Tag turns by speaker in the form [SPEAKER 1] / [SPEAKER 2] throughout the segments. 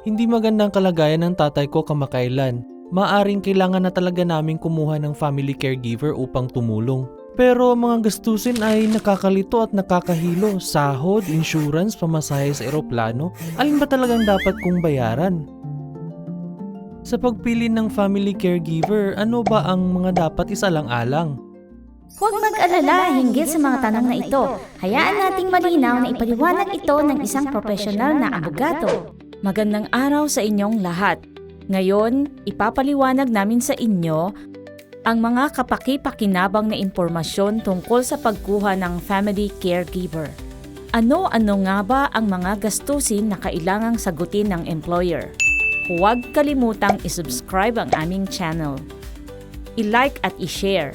[SPEAKER 1] Hindi magandang kalagayan ng tatay ko kamakailan. Maaring kailangan na talaga namin kumuha ng family caregiver upang tumulong. Pero mga gastusin ay nakakalito at nakakahilo. Sahod, insurance, pamasahe sa eroplano. Alin ba talagang dapat kong bayaran? Sa pagpili ng family caregiver, ano ba ang mga dapat isalang-alang?
[SPEAKER 2] Huwag mag-alala hinggil sa mga tanong na ito. Hayaan nating malinaw na ipaliwanag ito ng isang profesional na abogado. Magandang araw sa inyong lahat. Ngayon, ipapaliwanag namin sa inyo ang mga kapaki-pakinabang na impormasyon tungkol sa pagkuha ng family caregiver. Ano-ano nga ba ang mga gastusin na kailangang sagutin ng employer? Huwag kalimutang isubscribe ang aming channel. I-like at i-share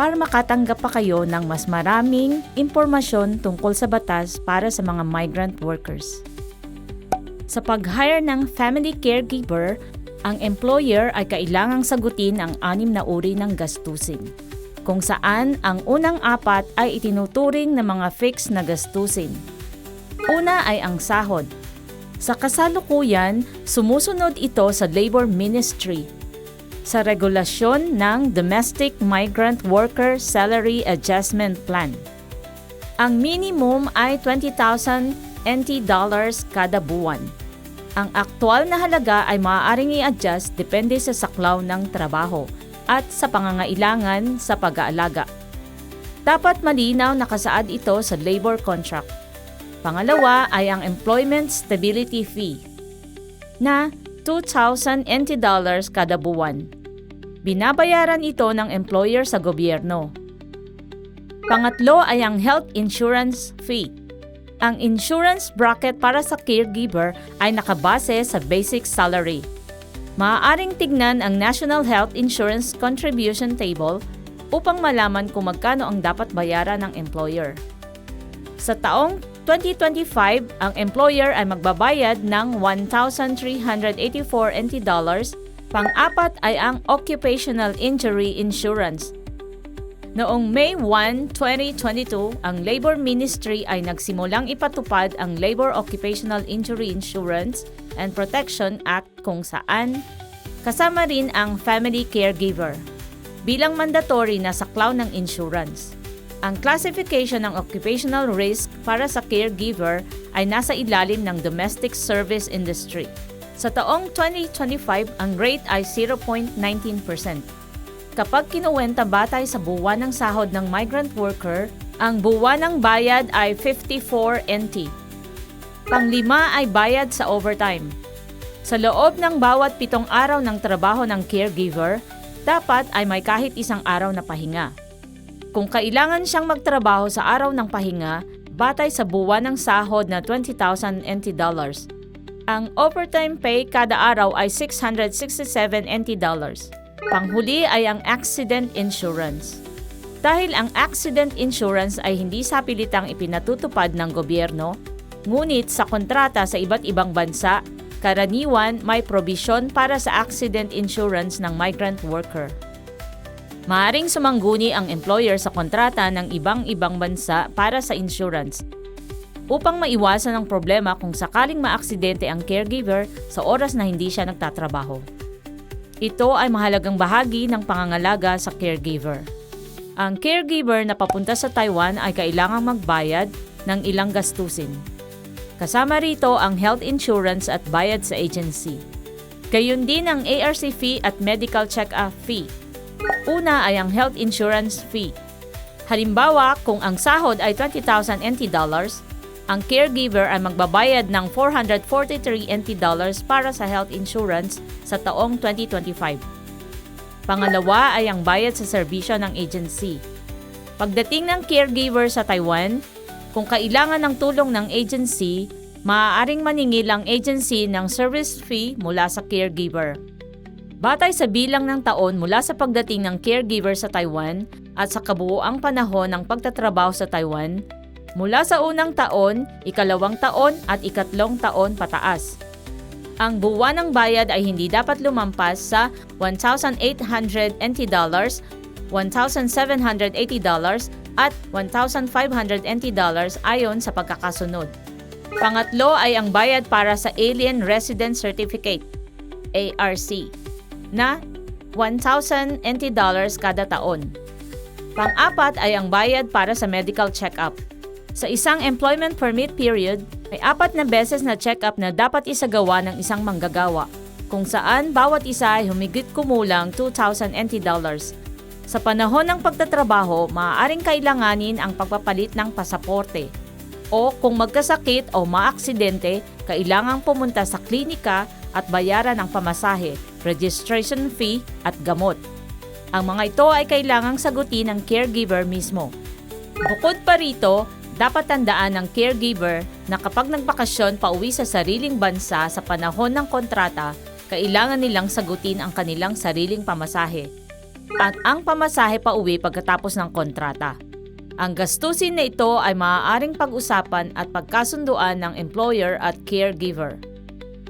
[SPEAKER 2] para makatanggap pa kayo ng mas maraming impormasyon tungkol sa batas para sa mga migrant workers. Sa pag-hire ng family caregiver, ang employer ay kailangang sagutin ang anim na uri ng gastusin, kung saan ang unang apat ay itinuturing na mga fixed na gastusin. Una ay ang sahod. Sa kasalukuyan, sumusunod ito sa Labor Ministry sa regulasyon ng Domestic Migrant Worker Salary Adjustment Plan. Ang minimum ay 20,000 NT dollars kada buwan. Ang aktual na halaga ay maaaring i-adjust depende sa saklaw ng trabaho at sa pangangailangan sa pag-aalaga. Dapat malinaw nakasaad ito sa labor contract. Pangalawa ay ang Employment Stability Fee na 2,000 NT dollars kada buwan. Binabayaran ito ng employer sa gobyerno. Pangatlo ay ang health insurance fee. Ang insurance bracket para sa caregiver ay nakabase sa basic salary. Maaaring tignan ang National Health Insurance Contribution Table upang malaman kung magkano ang dapat bayaran ng employer. Sa taong 2025, ang employer ay magbabayad ng 1,384 NT dollars. Pang-apat ay ang Occupational Injury Insurance. Noong May 1, 2022, ang Labor Ministry ay nagsimulang ipatupad ang Labor Occupational Injury Insurance and Protection Act kung saan kasama rin ang family caregiver bilang mandatory na saklaw ng insurance. Ang classification ng occupational risk para sa caregiver ay nasa ilalim ng domestic service industry. Sa taong 2025, ang rate ay 0.19%. Kapag kinuwenta batay sa buwan ng sahod ng migrant worker, ang buwan ng bayad ay 54 NT. Panglima ay bayad sa overtime. Sa loob ng bawat pitong araw ng trabaho ng caregiver, dapat ay may kahit isang araw na pahinga. Kung kailangan siyang magtrabaho sa araw ng pahinga, batay sa buwan ng sahod na 20,000 NT dollars. Ang overtime pay kada araw ay 667 NT dollars. Panghuli ay ang accident insurance. Dahil ang accident insurance ay hindi sapilitang ipinatutupad ng gobyerno, ngunit sa kontrata sa iba't ibang bansa, karaniwan may probisyon para sa accident insurance ng migrant worker. Maaring sumangguni ang employer sa kontrata ng ibang-ibang bansa para sa insurance upang maiwasan ang problema kung sakaling maaksidente ang caregiver sa oras na hindi siya nagtatrabaho. Ito ay mahalagang bahagi ng pangangalaga sa caregiver. Ang caregiver na papunta sa Taiwan ay kailangang magbayad ng ilang gastusin. Kasama rito ang health insurance at bayad sa agency. Gayun din ang ARC fee at medical check-up fee. Una ay ang health insurance fee. Halimbawa, kung ang sahod ay 20,000 NT dollars, ang caregiver ay magbabayad ng 443 NT dollars para sa health insurance sa taong 2025. Pangalawa ay ang bayad sa serbisyo ng agency. Pagdating ng caregiver sa Taiwan, kung kailangan ng tulong ng agency, maaaring maningil ang agency ng service fee mula sa caregiver. Batay sa bilang ng taon mula sa pagdating ng caregiver sa Taiwan at sa kabuoang panahon ng pagtatrabaho sa Taiwan, mula sa unang taon, ikalawang taon at ikatlong taon pataas. Ang buwan ng bayad ay hindi dapat lumampas sa 1,800 NT dollars, 1,780 dollars at 1,500 NT dollars ayon sa pagkakasunod. Pangatlo ay ang bayad para sa Alien Resident Certificate, ARC, na 1,000 NT dollars kada taon. Pang-apat ay ang bayad para sa medical check-up. Sa isang employment permit period, may apat na beses na check-up na dapat isagawa ng isang manggagawa, kung saan bawat isa ay humigit kumulang 2,000 NT dollars. Sa panahon ng pagtatrabaho, maaaring kailanganin ang pagpapalit ng pasaporte. O kung magkasakit o maaksidente, kailangang pumunta sa klinika at bayaran ang pamasahe, registration fee at gamot. Ang mga ito ay kailangang sagutin ng caregiver mismo. Bukod pa rito, dapat tandaan ng caregiver na kapag nagbakasyon pauwi sa sariling bansa sa panahon ng kontrata, kailangan nilang sagutin ang kanilang sariling pamasahe at ang pamasahe pauwi pagkatapos ng kontrata. Ang gastusin na ito ay maaaring pag-usapan at pagkasunduan ng employer at caregiver.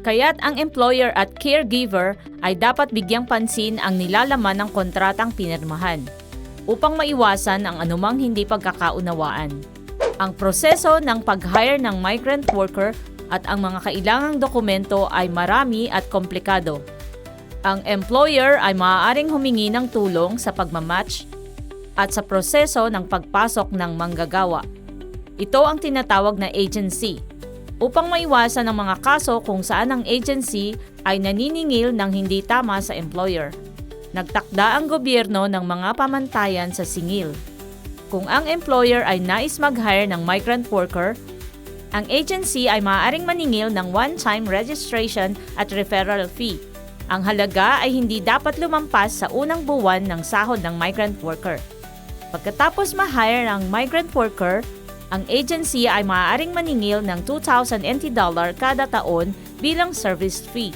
[SPEAKER 2] Kaya't ang employer at caregiver ay dapat bigyang pansin ang nilalaman ng kontratang pinirmahan upang maiwasan ang anumang hindi pagkakaunawaan. Ang proseso ng pag-hire ng migrant worker at ang mga kailangang dokumento ay marami at komplikado. Ang employer ay maaaring humingi ng tulong sa pagmamatch at sa proseso ng pagpasok ng manggagawa. Ito ang tinatawag na agency. Upang maiwasan ang mga kaso kung saan ang agency ay naniningil ng hindi tama sa employer. Nagtakda ang gobyerno ng mga pamantayan sa singil. Kung ang employer ay nais mag-hire ng migrant worker, ang agency ay maaaring maningil ng one-time registration at referral fee. Ang halaga ay hindi dapat lumampas sa unang buwan ng sahod ng migrant worker. Pagkatapos ma-hire ang migrant worker, ang agency ay maaaring maningil ng 2,000 NT dollar kada taon bilang service fee.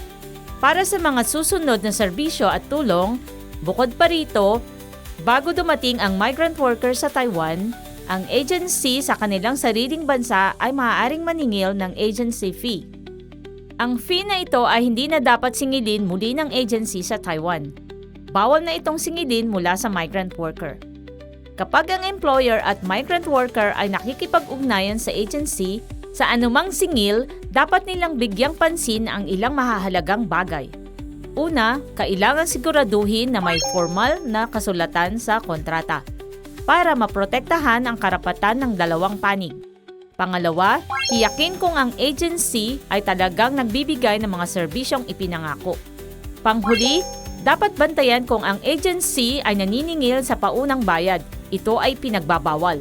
[SPEAKER 2] Para sa mga susunod na serbisyo at tulong, bukod pa rito, bago dumating ang migrant worker sa Taiwan, ang agency sa kanilang sariling bansa ay maaaring maningil ng agency fee. Ang fee na ito ay hindi na dapat singilin muli ng agency sa Taiwan. Bawal na itong singilin mula sa migrant worker. Kapag ang employer at migrant worker ay nakikipag-ugnayan sa agency, sa anumang singil, dapat nilang bigyang pansin ang ilang mahahalagang bagay. Una, kailangan siguraduhin na may formal na kasulatan sa kontrata para maprotektahan ang karapatan ng dalawang panig. Pangalawa, tiyakin kung ang agency ay talagang nagbibigay ng mga serbisyong ipinangako. Panghuli, dapat bantayan kung ang agency ay naniningil sa paunang bayad. Ito ay pinagbabawal.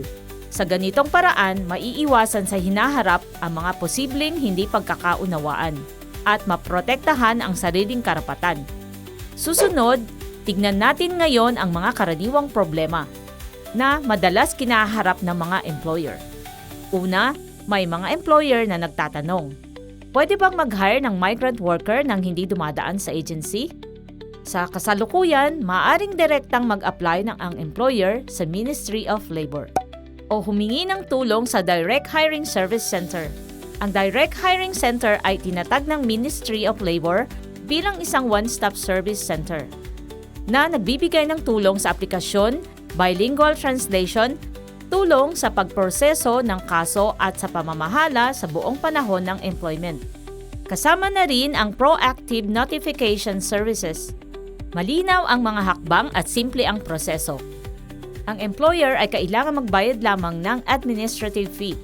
[SPEAKER 2] Sa ganitong paraan, maiiwasan sa hinaharap ang mga posibleng hindi pagkakaunawaan at maprotektahan ang sariling karapatan. Susunod, tignan natin ngayon ang mga karaniwang problema na madalas kinaharap ng mga employer. Una, may mga employer na nagtatanong, pwede bang mag-hire ng migrant worker nang hindi dumadaan sa agency? Sa kasalukuyan, maaring direktang mag-apply ng ang employer sa Ministry of Labor o humingi ng tulong sa Direct Hiring Service Center. Ang Direct Hiring Center ay tinatag ng Ministry of Labor bilang isang one-stop service center na nagbibigay ng tulong sa aplikasyon, bilingual translation, tulong sa pagproseso ng kaso at sa pamamahala sa buong panahon ng employment. Kasama na rin ang proactive notification services. Malinaw ang mga hakbang at simple ang proseso. Ang employer ay kailangan magbayad lamang ng administrative fee.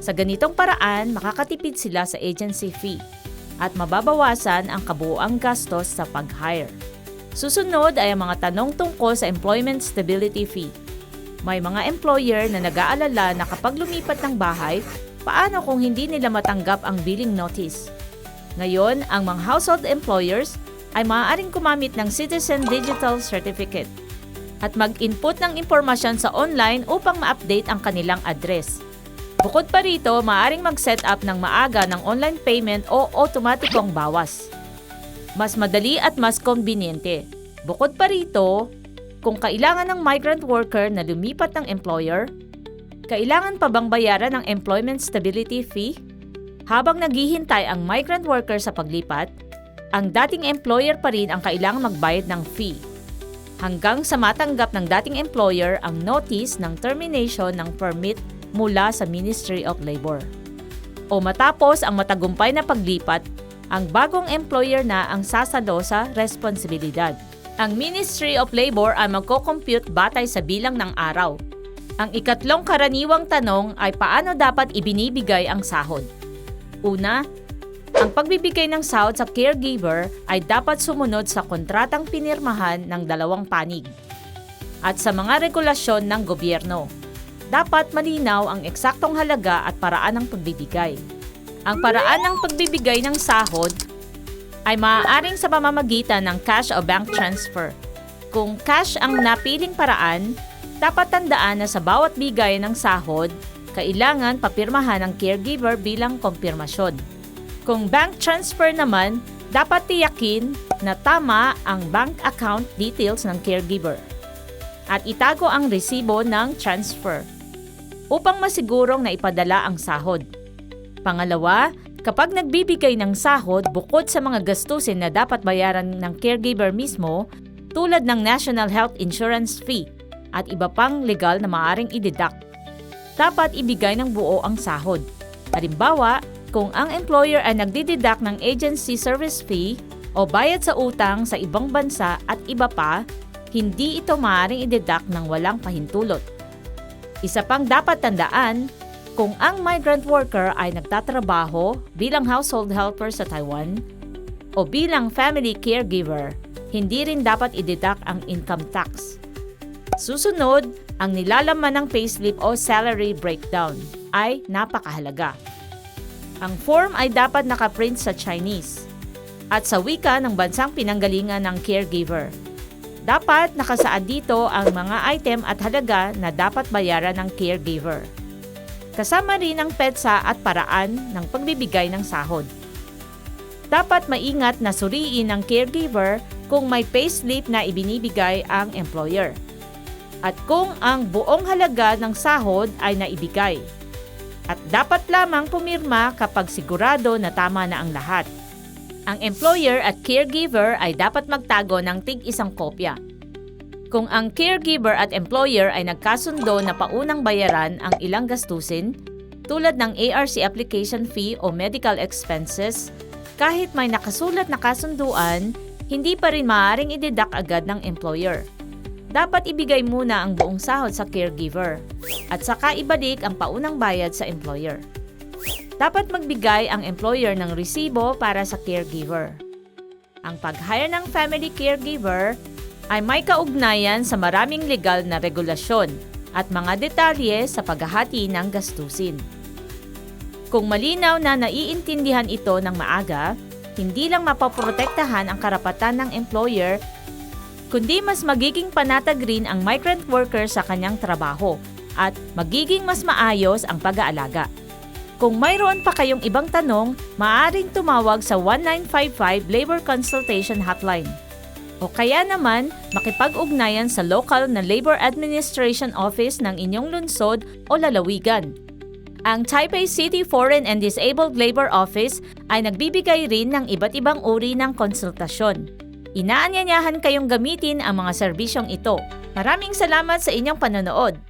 [SPEAKER 2] Sa ganitong paraan, makakatipid sila sa agency fee at mababawasan ang kabuoang gastos sa pag-hire. Susunod ay ang mga tanong tungkol sa employment stability fee. May mga employer na nag-aalala na kapag lumipat ng bahay, paano kung hindi nila matanggap ang billing notice? Ngayon, ang mga household employers ay maaaring kumamit ng Citizen Digital Certificate at mag-input ng impormasyon sa online upang ma-update ang kanilang address. Bukod pa rito, maaaring mag-set up ng maaga ng online payment o otomatikong bawas. Mas madali at mas konbinyente. Bukod pa rito, kung kailangan ng migrant worker na lumipat ng employer, kailangan pa bang bayaran ng employment stability fee? Habang naghihintay ang migrant worker sa paglipat, ang dating employer pa rin ang kailangang magbayad ng fee. Hanggang sa matanggap ng dating employer ang notice ng termination ng permit mula sa Ministry of Labor. o matapos ang matagumpay na paglipat, ang bagong employer na ang sasalo sa responsibilidad. Ang Ministry of Labor ay magko-compute batay sa bilang ng araw. Ang ikatlong karaniwang tanong ay paano dapat ibinibigay ang sahod. Una, ang pagbibigay ng sahod sa caregiver ay dapat sumunod sa kontratang pinirmahan ng dalawang panig at sa mga regulasyon ng gobyerno. Dapat malinaw ang eksaktong halaga at paraan ng pagbibigay. Ang paraan ng pagbibigay ng sahod ay maaaring sa pamamagitan ng cash o bank transfer. Kung cash ang napiling paraan, dapat tandaan na sa bawat bigay ng sahod, kailangan papirmahan ng caregiver bilang kompirmasyon. Kung bank transfer naman, dapat tiyakin na tama ang bank account details ng caregiver at itago ang resibo ng transfer upang masigurong na ipadala ang sahod. Pangalawa, kapag nagbibigay ng sahod bukod sa mga gastusin na dapat bayaran ng caregiver mismo tulad ng National Health Insurance Fee at iba pang legal na maaring i-deduct, dapat ibigay ng buo ang sahod. Halimbawa, kung ang employer ay nagdideduct ng agency service fee o bayad sa utang sa ibang bansa at iba pa, hindi ito maaaring i-deduct ng walang pahintulot. Isa pang dapat tandaan, kung ang migrant worker ay nagtatrabaho bilang household helper sa Taiwan o bilang family caregiver, hindi rin dapat i-deduct ang income tax. Susunod, ang nilalaman ng payslip o salary breakdown ay napakahalaga. Ang form ay dapat nakaprint sa Chinese at sa wika ng bansang pinanggalingan ng caregiver. Dapat nakasaad dito ang mga item at halaga na dapat bayaran ng caregiver. Kasama rin ang petsa at paraan ng pagbibigay ng sahod. Dapat maingat na suriin ng caregiver kung may payslip na ibinibigay ang employer at kung ang buong halaga ng sahod ay naibigay. At dapat lamang pumirma kapag sigurado na tama na ang lahat. Ang employer at caregiver ay dapat magtago ng tig isang kopya. Kung ang caregiver at employer ay nagkasundo na paunang bayaran ang ilang gastusin, tulad ng ARC application fee o medical expenses, kahit may nakasulat na kasunduan, hindi pa rin maaaring ideduct agad ng employer. Dapat ibigay muna ang buong sahod sa caregiver at saka ibalik ang paunang bayad sa employer. Dapat magbigay ang employer ng resibo para sa caregiver. Ang pag-hire ng family caregiver ay may kaugnayan sa maraming legal na regulasyon at mga detalye sa paghahati ng gastusin. Kung malinaw na naiintindihan ito ng maaga, hindi lang mapoprotektahan ang karapatan ng employer kundi mas magiging panatag rin ang migrant worker sa kanyang trabaho at magiging mas maayos ang pag-aalaga. Kung mayroon pa kayong ibang tanong, maaaring tumawag sa 1955 Labor Consultation Hotline. O kaya naman, makipag-ugnayan sa local na Labor Administration Office ng inyong lungsod o lalawigan. Ang Taipei City Foreign and Disabled Labor Office ay nagbibigay rin ng iba't ibang uri ng konsultasyon. Inaanyayahan kayong gamitin ang mga serbisyong ito. Maraming salamat sa inyong panonood.